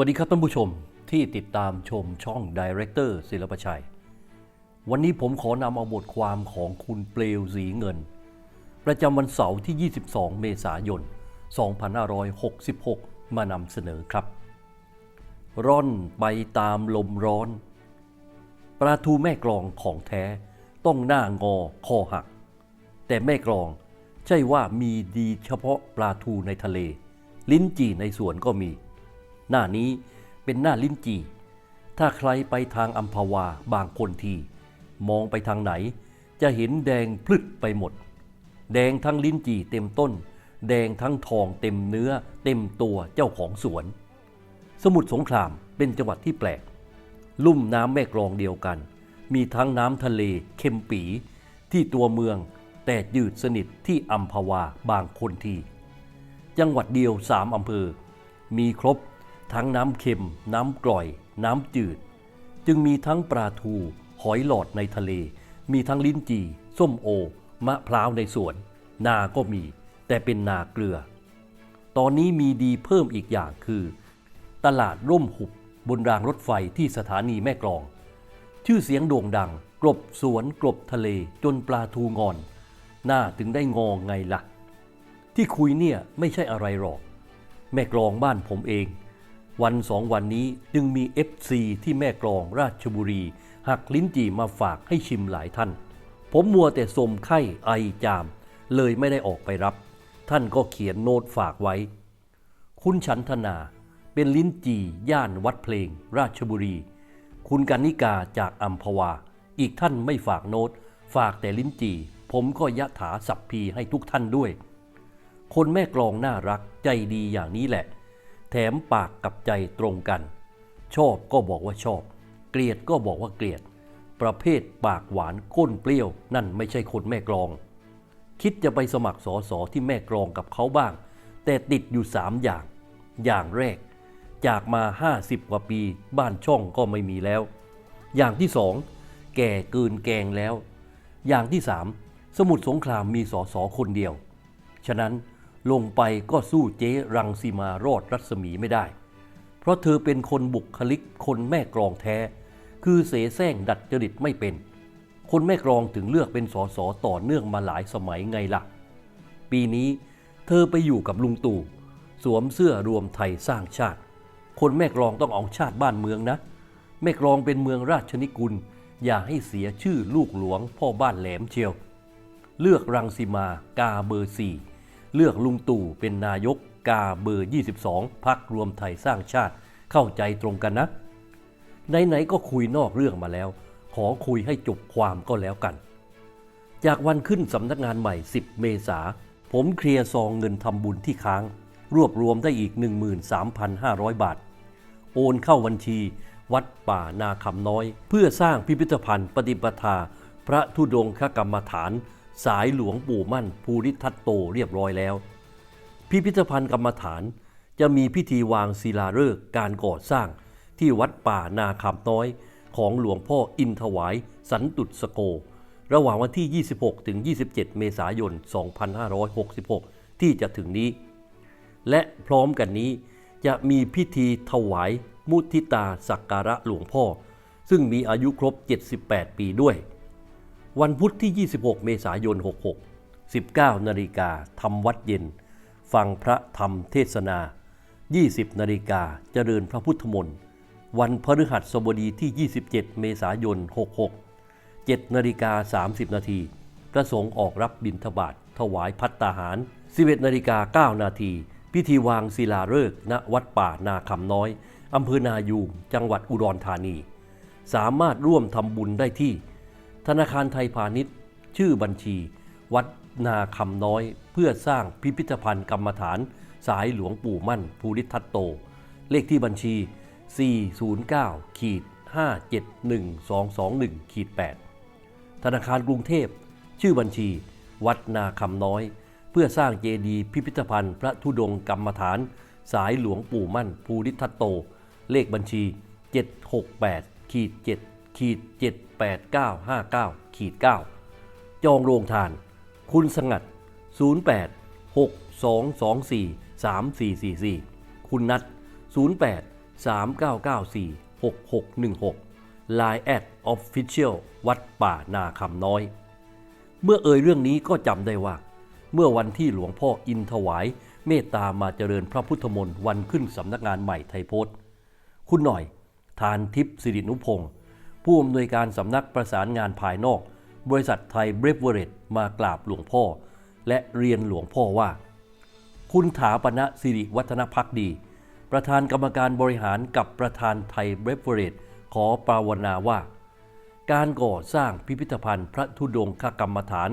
วัสดีครับท่านผู้ชมที่ติดตามชมช่องดีเรคเตอร์ศิลปชัย วันนี้ผมขอนำเอาบทความของคุณเปลวสีเงิน ประจำวันเสาร์ที่ 22 เมษายน 2566 มานำเสนอครับ ร่อนไปตามลมร้อน ปลาทูแม่กลองของแท้ต้องหน้างอคอหัก แต่แม่กลองใช่ว่ามีดีเฉพาะปลาทูในทะเล ลิ้นจี่ในสวนก็มี หน้านี้เป็นหน้าลิ้นจี่ ถ้าใครไปทางอัมพวาบางคนที มองไปทางไหน จะเห็นแดงพลึดไปหมด แดงทั้งลิ้นจี่เต็มต้น แดงทั้งทองเต็มเนื้อ เต็มตัวเจ้าของสวน สมุทรสงครามเป็นจังหวัดที่แปลก ลุ่มน้ำแม่กลองเดียวกัน มีทั้งน้ำทะเลเค็มปี ที่ตัวเมืองแต่ยืดสนิทที่อัมพวาบางคนที จังหวัดเดียวสามอำเภอ มีครบ ทั้งน้ำเค็ม น้ำกร่อย น้ำจืด จึงมีทั้งปลาทู หอยหลอดในทะเล มีทั้งลิ้นจี่ ส้มโอ มะพร้าวในสวน นาก็มี แต่เป็นนาเกลือ ตอนนี้มีดีเพิ่มอีกอย่างคือ ตลาดร่มหุบบนรางรถไฟที่สถานีแม่กลอง ชื่อเสียงโด่งดัง กลบสวนกลบทะเลจนปลาทูงอน หน้าถึงได้งองไงล่ะ ที่คุยเนี่ยไม่ใช่อะไรหรอก แม่กลองบ้านผมเอง วันสองวันนี้จึงมี FC ที่แม่กลองราชบุรี หักลิ้นจี่มาฝากให้ชิมหลายท่าน ผมมัวแต่สมไข้ไอจาม เลยไม่ได้ออกไปรับ ท่านก็เขียนโน้ตฝากไว้ คุณฉันธนาเป็นลิ้นจี่ย่านวัดเพลง ราชบุรี คุณกานิกาจากอัมพวา อีกท่านไม่ฝากโน้ต ฝากแต่ลิ้นจี่ ผมก็ยะถาสัพพีให้ทุกท่านด้วย คนแม่กลองน่ารักใจดีอย่างนี้แหละ แถมปากกับใจตรงกัน ชอบก็บอกว่าชอบ เกลียดก็บอกว่าเกลียด ประเภทปากหวานก้นเปรี้ยว นั่นไม่ใช่คนแม่กลอง คิดจะไปสมัครสอสอที่แม่กลองกับเขาบ้าง แต่ติดอยู่สามอย่าง อย่างแรก จากมา 50 กว่าปีบ้านช่องก็ไม่มีแล้ว อย่างที่สองแก่เกินแกงแล้ว อย่างที่สามสมุทรสงครามมีสอสอคนเดียว ฉะนั้น ลงไปก็สู้เจ๊รังสีมารอดรัศมีไม่ได้ เพราะเธอเป็นคนบุคลิกคนแม่กลองแท้ คือเสแสร้งดัดจริตไม่เป็น คนแม่กลองถึงเลือกเป็นสอสอต่อเนื่องมาหลายสมัยไงล่ะ ปีนี้เธอไปอยู่กับลุงตู่ สวมเสื้อรวมไทยสร้างชาติ คนแม่กลองต้องเอาชาติบ้านเมืองนะ แม่กลองเป็นเมืองราชนิกุล อย่าให้เสียชื่อลูกหลวงพ่อบ้านแหลมเชียว เลือกรังสีมากาเบอร์สี่ เลือกลุงตู่เป็นนายกกาเบอร์ 22 พักรวมไทยสร้างชาติเข้าใจตรงกันนะ ไหนๆก็คุยนอกเรื่องมาแล้ว ขอคุยให้จบความก็แล้วกัน จากวันขึ้นสำนักงานใหม่ 10 เมษา ผมเคลียร์ซองเงินทำบุญที่ค้าง รวบรวมได้อีก 13,500 บาท โอนเข้าบัญชีวัดป่านาคำน้อย เพื่อสร้างพิพิธภัณฑ์ปฏิปทา พระธุดงคกรรมฐาน สายหลวงปู่มั่น ภูริทัตโตเรียบร้อยแล้ว พิพิธภัณฑ์กรรมฐานจะมีพิธีวางศิลาฤกษ์การก่อสร้างที่วัดป่านาคำน้อยของหลวงพ่ออินถวาย สันตุสโก ระหว่างวันที่ 26 ถึง 27 เมษายน 2566 ที่จะถึงนี้ และพร้อมกันนี้จะมีพิธีถวายมุทิตาสักการะหลวงพ่อ ซึ่งมีอายุครบ 78 ปีด้วย วันพุธที่ 26 เมษายน 66 19 นาฬิกาทำวัดเย็น ฟังพระธรรมเทศนา 20 นาฬิกาเจริญพระพุทธมนต์ วันพฤหัสบดีที่ 27 เมษายน 66 7 นาฬิกา 30 นาทีพระสงฆ์ออกรับบิณฑบาตถวายพัตตาหาร 11 นาฬิกา 9 นาที พิธีวางศิลาฤกษ์ณวัดป่านาคำน้อย อำเภอนายูงจังหวัดอุดรธานี สามารถร่วมทำบุญได้ที่ ธนาคารไทยพาณิชย์ ชื่อบัญชี วัดนาคำน้อย เพื่อสร้างพิพิธภัณฑ์กรรมฐาน สายหลวงปู่มั่น ภูริทัตโต เลขที่บัญชี 409ขีด571221ขีด8ธนาคารกรุงเทพ ชื่อบัญชี วัดนาคำน้อย เพื่อสร้างเจดีย์พิพิธภัณฑ์พระธุดงค์กรรมฐาน สายหลวงปู่มั่น ภูริทัตโต เลขบัญชี 768ขีด7ขีด7 8959ขีด9จองโรงทาน คุณสงัด 08 6224 3444 คุณนัด 08 3994 6616 Line at Official วัดป่านาคำน้อย เมื่อเอ่ยเรื่องนี้ก็จำได้ว่า เมื่อวันที่หลวงพ่ออินถวาย เมตตามาเจริญพระพุทธมนต์วันขึ้นสำนักงานใหม่ไทยโพสต์คุณหน่อย ทานทิพย์สิรินุพงศ์ ผู้อำนวยการสำนักประสานงานภายนอก บริษัทไทยเบรฟเวอร์เรตมากราบหลวงพ่อ และเรียนหลวงพ่อว่า คุณถาปณะสิริวัฒนพักดี ประธานกรรมการบริหารกับประธานไทยเบรฟเวอร์เรตขอปราวนาว่า การก่อสร้างพิพิธภัณฑ์พระธุดงคกรรมฐาน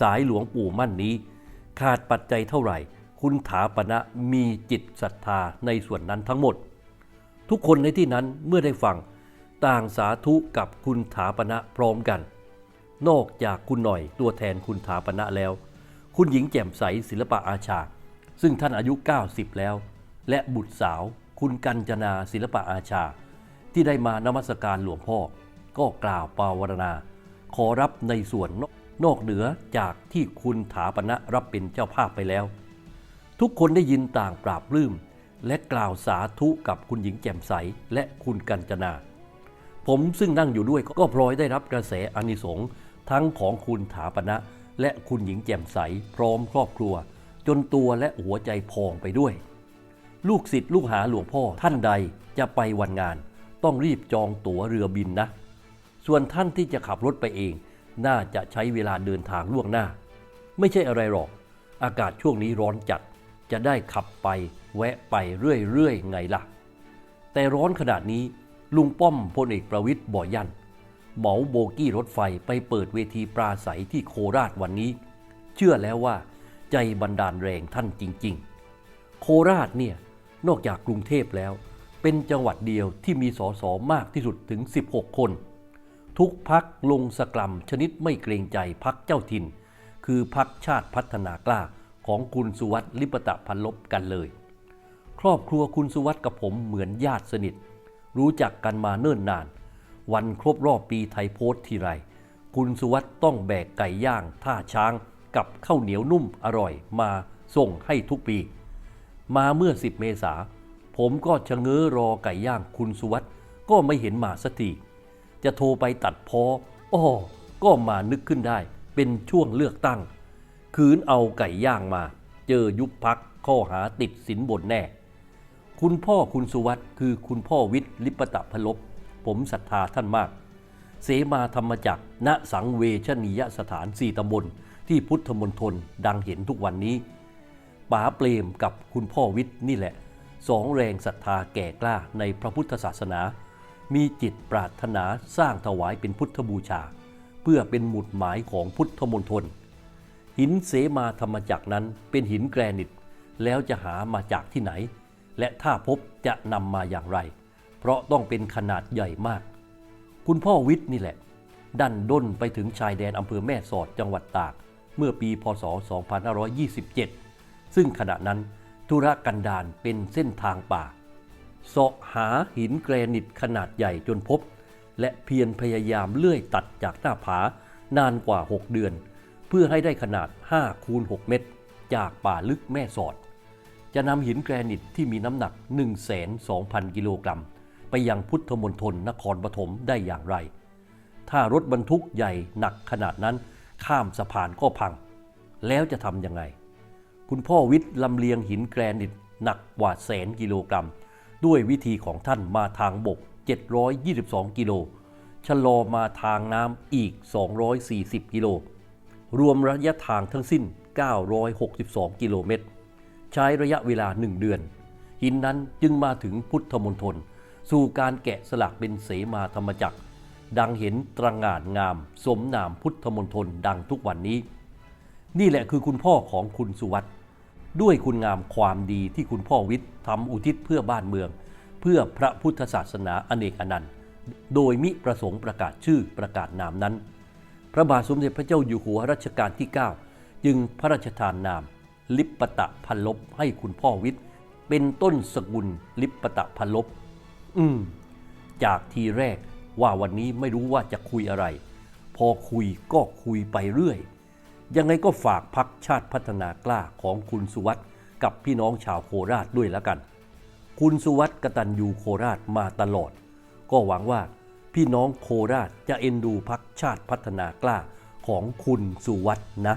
สายหลวงปู่มั่นนี้ ขาดปัจจัยเท่าไหร่ คุณถาปณะมีจิตศรัทธาในส่วนนั้นทั้งหมด ทุกคนในที่นั้นเมื่อได้ฟัง ต่างสาธุกับคุณถาปณะพร้อมกัน นอกจากคุณหน่อยตัวแทนคุณถาปณะแล้ว คุณหญิงแจ่มใสศิลปะอาชา ซึ่งท่านอายุ 90 แล้ว และบุตรสาว คุณกัญจนาศิลปะอาชา ที่ได้มานมัสการหลวงพ่อ ก็กล่าวปราวนาขอรับในส่วนนอกเหนือจากที่คุณถาปณะรับเป็นเจ้าภาพไปแล้ว ทุกคนได้ยินต่างปราบปลื้มและกล่าวสาธุกับคุณหญิงแจ่มใสและคุณกัญจนา ผมซึ่งนั่งอยู่ด้วยก็พลอยได้รับกระแสอานิสงส์ทั้งของคุณถาปณะ และคุณหญิงแจ่มใสพร้อมครอบครัว จนตัวและหัวใจพองไปด้วย ลูกศิษย์ลูกหาหลวงพ่อท่านใดจะไปวันงาน ต้องรีบจองตั๋วเรือบินนะ ส่วนท่านที่จะขับรถไปเอง น่าจะใช้เวลาเดินทางล่วงหน้า ไม่ใช่อะไรหรอก อากาศช่วงนี้ร้อนจัดจะได้ขับไปแวะไปเรื่อยๆไงล่ะ แต่ร้อนขนาดนี้ ลุงป้อมพลเอกประวิตยบ่อยันเหมาโบกี้รถไฟไปเปิดเวทีปราศัยที่โคราชวันนี้ เชื่อแล้วว่า ใจบันดาลแรงท่านจริง ๆ โคราชเนี่ยนอกจากกรุงเทพแล้ว เป็นจังหวัดเดียวที่มีสสมากที่สุดถึง 16 คน ทุกพักลงสกรัมชนิดไม่เกรงใจพักเจ้าถิ่น คือพักชาติพัฒนากล้าของคุณสุวัสดิ์ลิปตะพันลบกันเลย ครอบครัวคุณสุวัสดิ์กับผมเหมือนญาติสนิท รู้จักกันมาเนิ่นนาน วันครบรอบปีไทยโพสต์ทีไร คุณสุวัสด์ต้องแบกไก่ย่าง ท่าช้างกับข้าวเหนียวนุ่มอร่อยมาส่งให้ทุกปี มาเมื่อ 10 เมษา ผมก็ชะเง้อรอไก่ย่างคุณสุวัสด์ก็ไม่เห็นมาสักทีจะโทรไปตัดพออ้อก็มานึกขึ้นได้ เป็นช่วงเลือกตั้ง คืนเอาไก่ย่างมา เจอยุบพักข้อหาติดสินบนแน่ คุณพ่อคุณสุวัสด์คือคุณพ่อวิทย์ลิปตะพลบผมศรัทธาท่านมาก เสมาธรรมจักรณสังเวชนียสถานสี่ตำบล ที่พุทธมณฑลดังเห็นทุกวันนี้ป๋าเปรมกับคุณพ่อวิทย์นี่แหละสองแรงศรัทธาแก่กล้าในพระพุทธศาสนา มีจิตปรารถนาสร้างถวายเป็นพุทธบูชา เพื่อเป็นหมุดหมายของพุทธมณฑลหินเสมาธรรมจักรนั้นเป็นหินแกรนิตแล้วจะหามาจากที่ไหน และถ้าพบจะนำมาอย่างไร เพราะต้องเป็นขนาดใหญ่มาก คุณพ่อวิทย์นี่แหละ ดันด้นไปถึงชายแดนอำเภอแม่สอดจังหวัดตาก เมื่อปีพศ 2527 ซึ่งขณะนั้นธุรกันดารเป็นเส้นทางป่าเสาะหาหินแกรนิตขนาดใหญ่จนพบ และเพียรพยายามเลื่อยตัดจากหน้าผานานกว่า 6 เดือน เพื่อให้ได้ขนาด5คูณ6เมตร จากป่าลึกแม่สอด จะนำหินแกรนิตที่มีน้ำหนัก 1,200 กิโลกรัม ไปยังพุทธมณฑลนครปฐมได้อย่างไร ถ้ารถบรรทุกใหญ่หนักขนาดนั้นข้ามสะพานก็พัง แล้วจะทำยังไง คุณพ่อวิทย์ลำเลียงหินแกรนิตหนักกว่าแสนกิโลกรัม ด้วยวิธีของท่านมาทางบก 722 กิโล ชะลอมาทางน้ำอีก 240 กิโล รวมระยะทางทั้งสิ้น 962 กิโลเมตร ใช้ระยะเวลาหนึ่งเดือน หินนั้นจึงมาถึงพุทธมณฑลสู่การแกะสลักเป็นเสมาธรรมจักร ดังเห็นตรงานงาม สมนามพุทธมณฑลดังทุกวันนี้ นี่แหละคือคุณพ่อของคุณสุวัตด้วยคุณงามความดีที่คุณพ่อวิทย์ทำอุทิศเพื่อบ้านเมือง เพื่อพระพุทธศาสนาอเนกอนันต์ โดยมิประสงค์ประกาศชื่อประกาศนามนั้น พระบาทสมเด็จพระเจ้าอยู่หัวรัชกาลที่ 9 จึงพระราชทานนาม ลิปปตะพันลบให้คุณพ่อวิทย์ เป็นต้นสกุลลิปปตะพันลบ อืม จากทีแรกว่าวันนี้ไม่รู้ว่าจะคุยอะไร พอคุยก็คุยไปเรื่อย ยังไงก็ฝากพักชาติพัฒนากล้าของคุณสุวัสด์กับพี่น้องชาวโคราชด้วยแล้วกัน คุณสุวัสด์กตัญญูโคราชมาตลอด ก็หวังว่าพี่น้องโคราชจะเอ็นดูพักชาติพัฒนากล้าของคุณสุวัสด์นะ